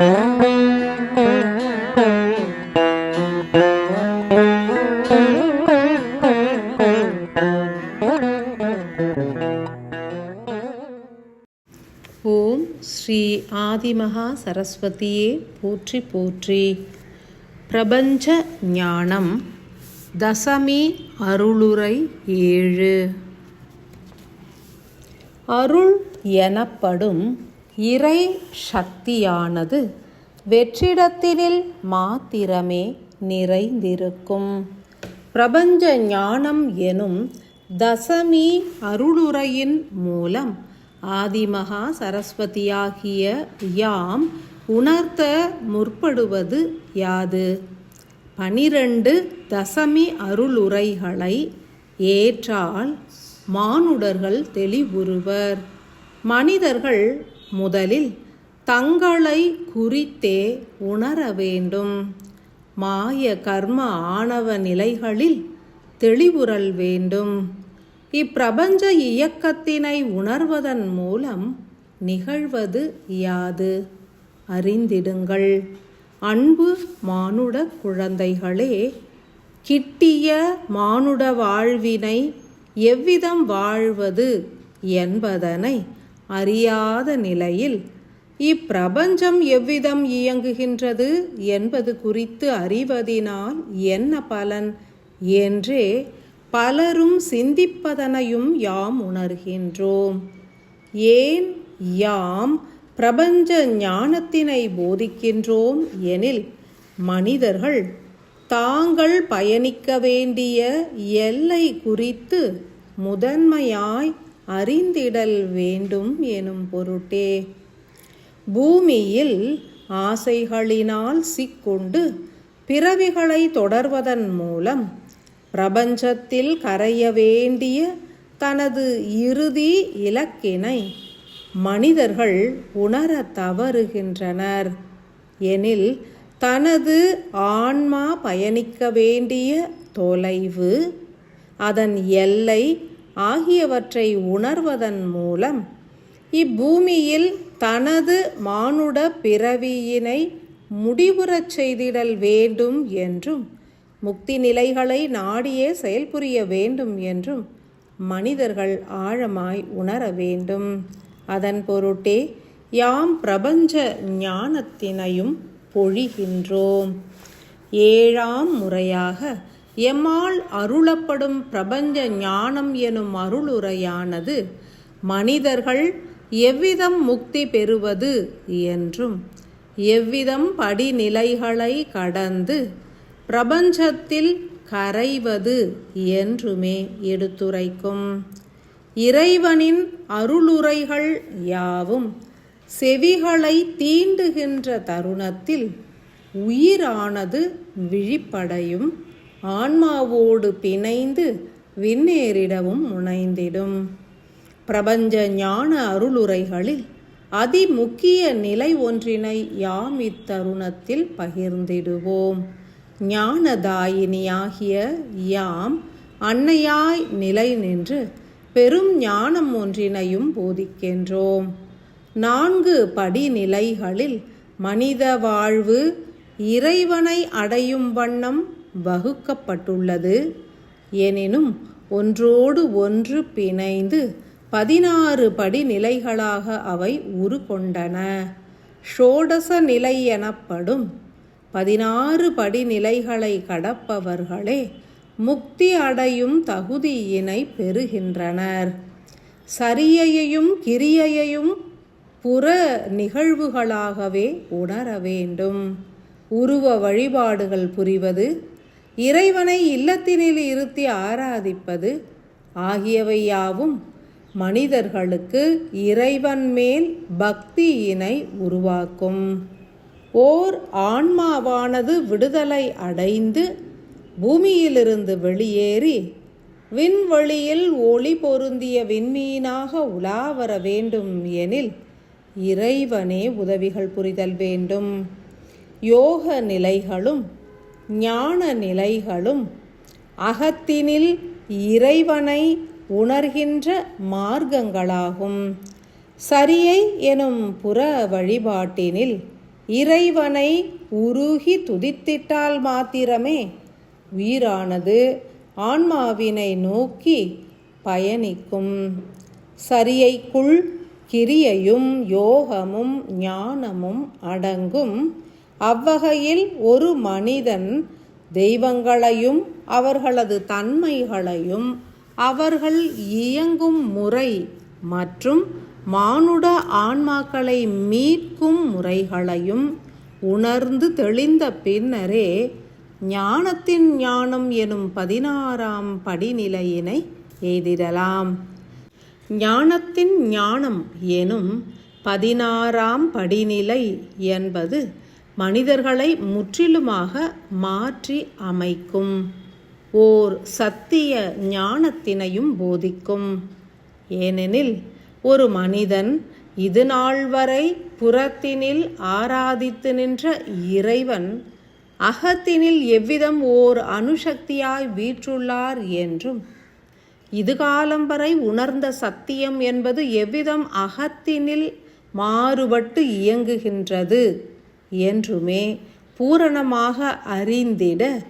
ஓம் ஸ்ரீ ஆதிமகா சரஸ்வதியே போற்றி போற்றி. பிரபஞ்ச ஞானம் தசமி அருளுரை ஏழு. அருள் எனப்படும் இறை சக்தியானது வெற்றிடத்தினில் மாத்திரமே நிறைந்திருக்கும். பிரபஞ்ச ஞானம் எனும் தசமி அருளுரையின் மூலம் ஆதிமகா சரஸ்வதியாகிய யாம் உணர்த்த முற்படுவது யாது? பனிரெண்டு தசமி அருளுரைகளை ஏற்றால் மானுடர்கள் தெளிவுறுவர். மனிதர்கள் முதலில் தங்களை குறித்தே உணர வேண்டும். மாய கர்ம ஆணவ நிலைகளில் தெளிவுறல் வேண்டும். இப்பிரபஞ்ச இயக்கத்தினை உணர்வதன் மூலம் நிகழ்வது யாது? அறிந்திடுங்கள். அன்பு மானுட குழந்தைகளே கிட்டிய மானுட வாழ்வினை எவ்விதம் வாழ்வது என்பதனை அறியாத நிலையில் இப்பிரபஞ்சம் எவ்விதம் இயங்குகின்றது என்பது குறித்து அறிவதினால் என்ன பலன்? என்றே பலரும் சிந்திப்பதனையும் யாம் உணர்கின்றோம். ஏன் யாம் பிரபஞ்ச ஞானத்தினை போதிக்கின்றோம் எனில் மனிதர்கள் தாங்கள் பயணிக்க வேண்டிய எல்லை குறித்து முதன்மையாய் அறிந்திடல் வேண்டும் எனும் பொருட்டே. பூமியில் ஆசைகளினால் சிக்கொண்டு பிறவிகளை தொடர்வதன் மூலம் பிரபஞ்சத்தில் கரைய வேண்டிய தனது இறுதி இலக்கினை மனிதர்கள் உணர தவறுகின்றனர். எனில் தனது ஆன்மா பயணிக்க வேண்டிய தொலைவு அதன் எல்லை ஆகியவற்றை உணர்வதன் மூலம் இப்பூமியில் தனது மானுட பிறவியினை முடிவுறச் செய்திடல் வேண்டும் என்றும் முக்தி நிலைகளை நாடியே செயல்புரிய வேண்டும் என்றும் மனிதர்கள் ஆழமாய் உணர வேண்டும். அதன் பொருட்டே யாம் பிரபஞ்ச ஞானத்தினையும் பொழிகின்றோம். ஏழாம் முறையாக எம்மால் அருளப்படும் பிரபஞ்ச ஞானம் எனும் அருளுரையானது மனிதர்கள் எவ்விதம் முக்தி பெறுவது என்றும் எவ்விதம் படிநிலைகளை கடந்து பிரபஞ்சத்தில் கரைவது என்றுமே எடுத்துரைக்கும். இறைவனின் அருளுரைகள் யாவும் செவிகளை தீண்டுகின்ற தருணத்தில் உயிரானது விழிப்படையும் ஆன்மாவோடு பிணைந்து விண்ணேறிடவும் முனைந்திடும். பிரபஞ்ச ஞான அருளுரைகளில் அதிமுக்கிய நிலை ஒன்றினை யாம் இத்தருணத்தில் பகிர்ந்திடுவோம். ஞானதாயினியாகிய யாம் அன்னையாய் நிலை நின்று பெரும் ஞானம் ஒன்றினையும் போதிக்கின்றோம். நான்கு படிநிலைகளில் மனித வாழ்வு இறைவனை அடையும் வண்ணம் வகுக்கப்பட்டுள்ளது. எனினும் ஒன்றோடு ஒன்று பிணைந்து பதினாறு படிநிலைகளாக அவை உருகொண்டன ஷோடச நிலை எனப்படும் பதினாறு படிநிலைகளை கடப்பவர்களே முக்தி அடையும் தகுதியினை பெறுகின்றனர். சரியையையும் கிரியையையும் புற நிகழ்வுகளாகவே உணர வேண்டும். உருவ வழிபாடுகள் புரிவது இறைவனை இல்லத்தினில் இருத்தி ஆராதிப்பது ஆகியவை யாவும் மனிதர்களுக்கு இறைவன் மேல் பக்தியினை உருவாக்கும். ஓர் ஆன்மாவானது விடுதலை அடைந்து பூமியிலிருந்து வெளியேறி விண்வெளியில் ஒளி பொருந்திய விண்மீனாக உலா வர வேண்டும் எனில் இறைவனே உதவிகள் புரிதல் வேண்டும். யோக நிலைகளும் ஞான நிலைகளும் அகத்தினில் இறைவனை உணர்கின்ற மார்க்கங்களாகும். சரியை எனும் புற வழிபாட்டினில் இறைவனை உருகி துதித்திட்டால் மாத்திரமே உயிரானது ஆன்மாவினை நோக்கி பயணிக்கும். சரியைக்குள் கிரியையும் யோகமும் ஞானமும் அடங்கும். அவ்வகையில் ஒரு மனிதன் தெய்வங்களையும் அவர்களது தன்மைகளையும் அவர்கள் இயங்கும் முறை மற்றும் மானுட ஆன்மாக்களை மீட்கும் முறைகளையும் உணர்ந்து தெளிந்த பின்னரே ஞானத்தின் ஞானம் எனும் பதினாறாம் படிநிலையினை எய்திடலாம். ஞானத்தின் ஞானம் எனும் பதினாறாம் படிநிலை என்பது மனிதர்களை முற்றிலுமாக மாற்றி அமைக்கும். ஓர் சத்திய ஞானத்தினையும் போதிக்கும். ஏனெனில் ஒரு மனிதன் இது நாள் வரை புறத்தினில் ஆராதித்து நின்ற இறைவன் அகத்தினில் எவ்விதம் ஓர் அணுசக்தியாய் வீற்றுள்ளார் என்றும் இதுகாலம் வரை உணர்ந்த சத்தியம் என்பது எவ்விதம் அகத்தினில் மாறுபட்டு இயங்குகின்றது என்றுமே பூரணமாக அறிந்திட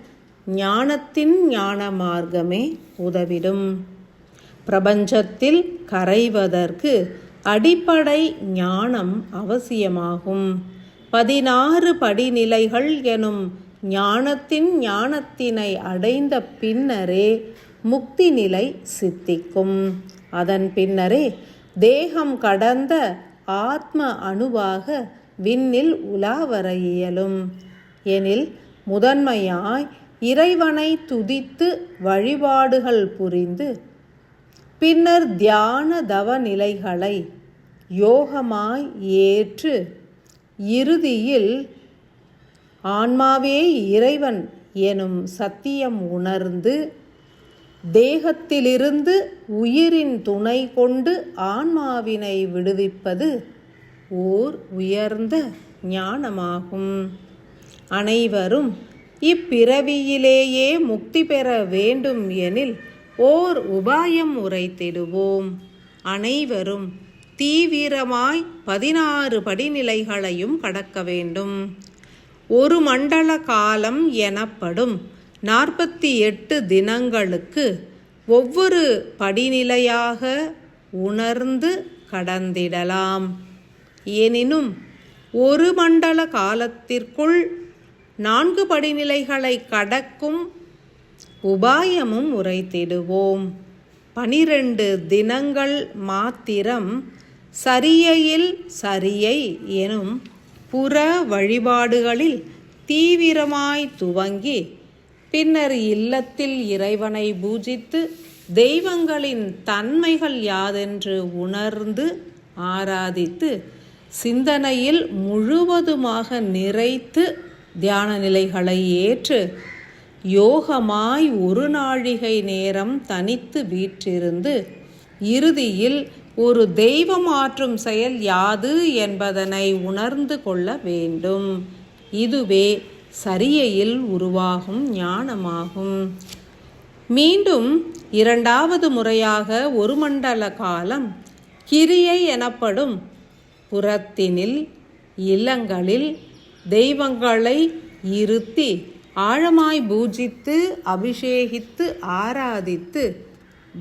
ஞானத்தின் ஞான மார்க்கமே உதவிடும். பிரபஞ்சத்தில் கரைவதற்கு அடிப்படை ஞானம் அவசியமாகும். பதினாறு படிநிலைகள் எனும் ஞானத்தின் ஞானத்தினை அடைந்த பின்னரே முக்தி நிலை சித்திக்கும். அதன் பின்னரே தேகம் கடந்த ஆத்ம அணுவாக விண்ணில் உலாவர இயலும் எனில் முதன்மையாய் இறைவனை துதித்து வழிபாடுகள் புரிந்து பின்னர் தியான தவ நிலைகளை யோகமாய் ஏற்று இறுதியில் ஆன்மாவே இறைவன் எனும் சத்தியம் உணர்ந்து தேகத்திலிருந்து உயிரின் துணை கொண்டு ஆன்மாவினை விடுவிப்பது ஓர் உயர்ந்த ஞானமாகும். அனைவரும் இப்பிறவியிலேயே முக்தி பெற வேண்டும் எனில் ஓர் உபாயம் உரைத்திடுவோம். அனைவரும் தீவிரமாய் பதினாறு படிநிலைகளையும் கடக்க வேண்டும். ஒரு மண்டல காலம் எனப்படும் நாற்பத்தி எட்டு தினங்களுக்கு ஒவ்வொரு படிநிலையாக உணர்ந்து கடந்திடலாம். எனினும் ஒரு மண்டல காலத்திற்குள் நான்கு படிநிலைகளை கடக்கும் உபாயமும் உரைத்திடுவோம். பனிரெண்டு தினங்கள் மாத்திரம் சரியையில் சரியை எனும் புற வழிபாடுகளில் தீவிரமாய் துவங்கி பின்னர் இல்லத்தில் இறைவனை பூஜித்து தெய்வங்களின் தன்மைகள் யாதென்று உணர்ந்து ஆராதித்து சிந்தனையில் முழுவதுமாக நிறைத்து தியான நிலைகளை ஏற்று யோகமாய் ஒரு நாழிகை நேரம் தனித்து வீற்றிருந்து இறுதியில் ஒரு தெய்வம் ஆற்றும் செயல் யாது என்பதனை உணர்ந்து கொள்ள வேண்டும். இதுவே சரியையில் உருவாகும் ஞானமாகும். மீண்டும் இரண்டாவது முறையாக ஒரு மண்டல காலம் கிரியை எனப்படும் புறத்தினில் இல்லங்களில் தெய்வங்களை இருத்தி ஆழமாய் பூஜித்து அபிஷேகித்து ஆராதித்து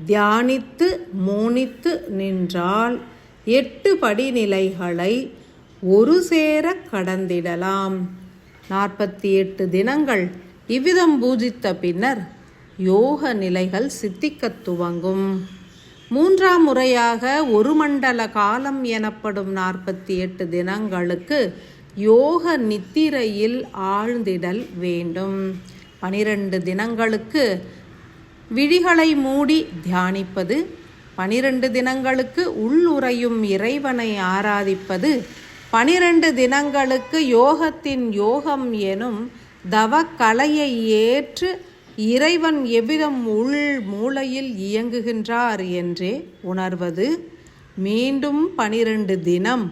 தியானித்து மோனித்து நின்றால் எட்டு படிநிலைகளை ஒரு சேர கடந்திடலாம். நாற்பத்தி எட்டு தினங்கள் இவ்விதம் பூஜித்த பின்னர் யோக நிலைகள் சித்திக்கத் துவங்கும். மூன்றாம் முறையாக ஒரு மண்டல காலம் எனப்படும் நாற்பத்தி எட்டு தினங்களுக்கு யோக நித்திரையில் ஆழ்ந்திடல் வேண்டும். பனிரெண்டு தினங்களுக்கு விழிகளை மூடி தியானிப்பது பனிரெண்டு தினங்களுக்கு உள்ளுறையும் இறைவனை ஆராதிப்பது பனிரெண்டு தினங்களுக்கு யோகத்தின் யோகம் எனும் தவக்கலையை ஏற்று இறைவன் எவ்விதம் உள் மூளையில் இயங்குகின்றார் என்றே உணர்வது மீண்டும் பனிரெண்டு தினம்.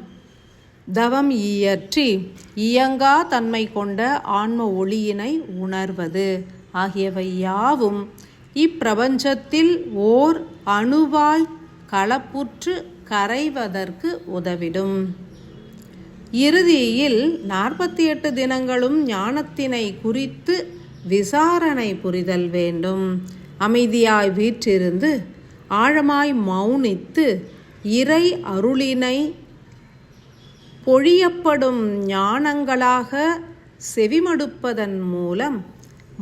தவம் இயற்றி இயங்கா தன்மை கொண்ட ஆன்ம ஒளியினை உணர்வது ஆகியவை யாவும் இப்பிரபஞ்சத்தில் ஓர் அணுவாய் களப்புற்று கரைவதற்கு உதவிடும். இறுதியில் நாற்பத்தி எட்டு தினங்களும் ஞானத்தினை குறித்து விசாரணை புரிதல் வேண்டும். அமைதியாய் வீற்றிருந்து ஆழமாய் மௌனித்து இறை அருளினை பொழியப்படும் ஞானங்களாக செவிமடுப்பதன் மூலம்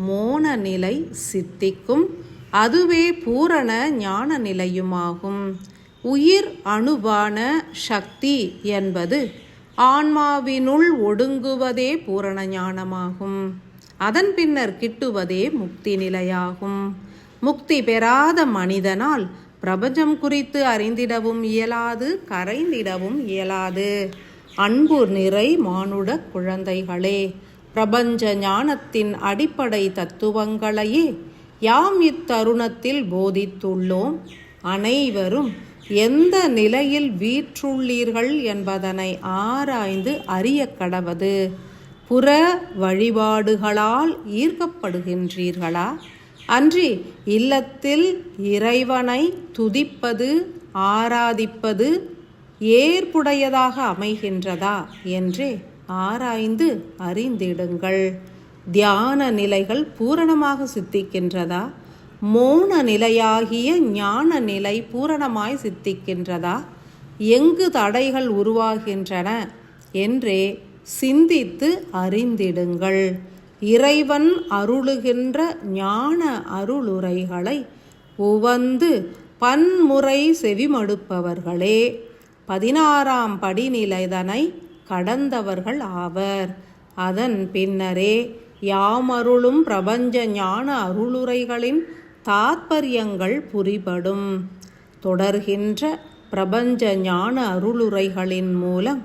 மோன நிலை சித்திக்கும். அதுவே பூரண ஞான நிலையுமாகும். உயிர் அணுவான சக்தி என்பது ஆன்மாவினுள் ஒடுங்குவதே பூரண ஞானமாகும். அதன் பின்னர் கிட்டுவதே முக்தி நிலையாகும். முக்தி பெறாத மனிதனால் பிரபஞ்சம் குறித்து அறிந்திடவும் இயலாது கரைந்திடவும் இயலாது. அன்பு நிறை மானுட குழந்தைகளே பிரபஞ்ச ஞானத்தின் அடிப்படை தத்துவங்களையே யாம் இத்தருணத்தில் போதித்துள்ளோம். அனைவரும் எந்த நிலையில் வீற்றுள்ளீர்கள் என்பதனை ஆராய்ந்து அறிய கடவது. புற வழிபாடுகளால் ஈர்க்கப்படுகின்றீர்களா? அன்றி இல்லத்தில் இறைவனை துதிப்பது ஆராதிப்பது ஏற்புடையதாக அமைகின்றதா என்றே ஆராய்ந்து அறிந்திடுங்கள். தியான நிலைகள் பூரணமாக சித்திக்கின்றதா? மோன நிலையாகிய ஞான நிலை பூரணமாய் சித்திக்கின்றதா? எங்கு தடைகள் உருவாகின்றன? என்றே சிந்தித்து அறிந்திடுங்கள். இறைவன் அருளுகின்ற ஞான அருளுரைகளை உவந்து பன்முறை செவிமடுப்பவர்களே. பதினாறாம் படிநிலைதனை கடந்தவர்கள் ஆவர். அதன் பின்னரே யாமருளும் பிரபஞ்ச ஞான அருளுரைகளின் தாத்பரியங்கள் புரிபடும். தொடர்கின்ற பிரபஞ்ச ஞான அருளுரைகளின் மூலம்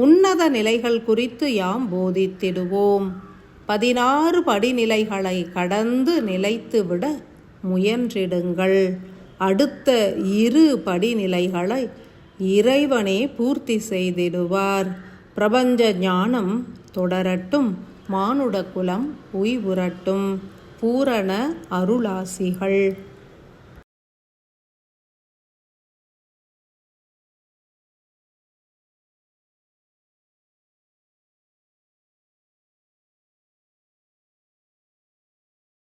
உன்னத நிலைகள் குறித்து யாம் போதித்திடுவோம். பதினாறு படிநிலைகளை கடந்து நிலைத்துவிட முயன்றிடுங்கள். அடுத்த இரு படிநிலைகளை இறைவனே பூர்த்தி செய்திடுவார். பிரபஞ்ச ஞானம் தொடரட்டும் மானுட குலம் உய்வுறட்டும். பூரண அருளாசிகள்.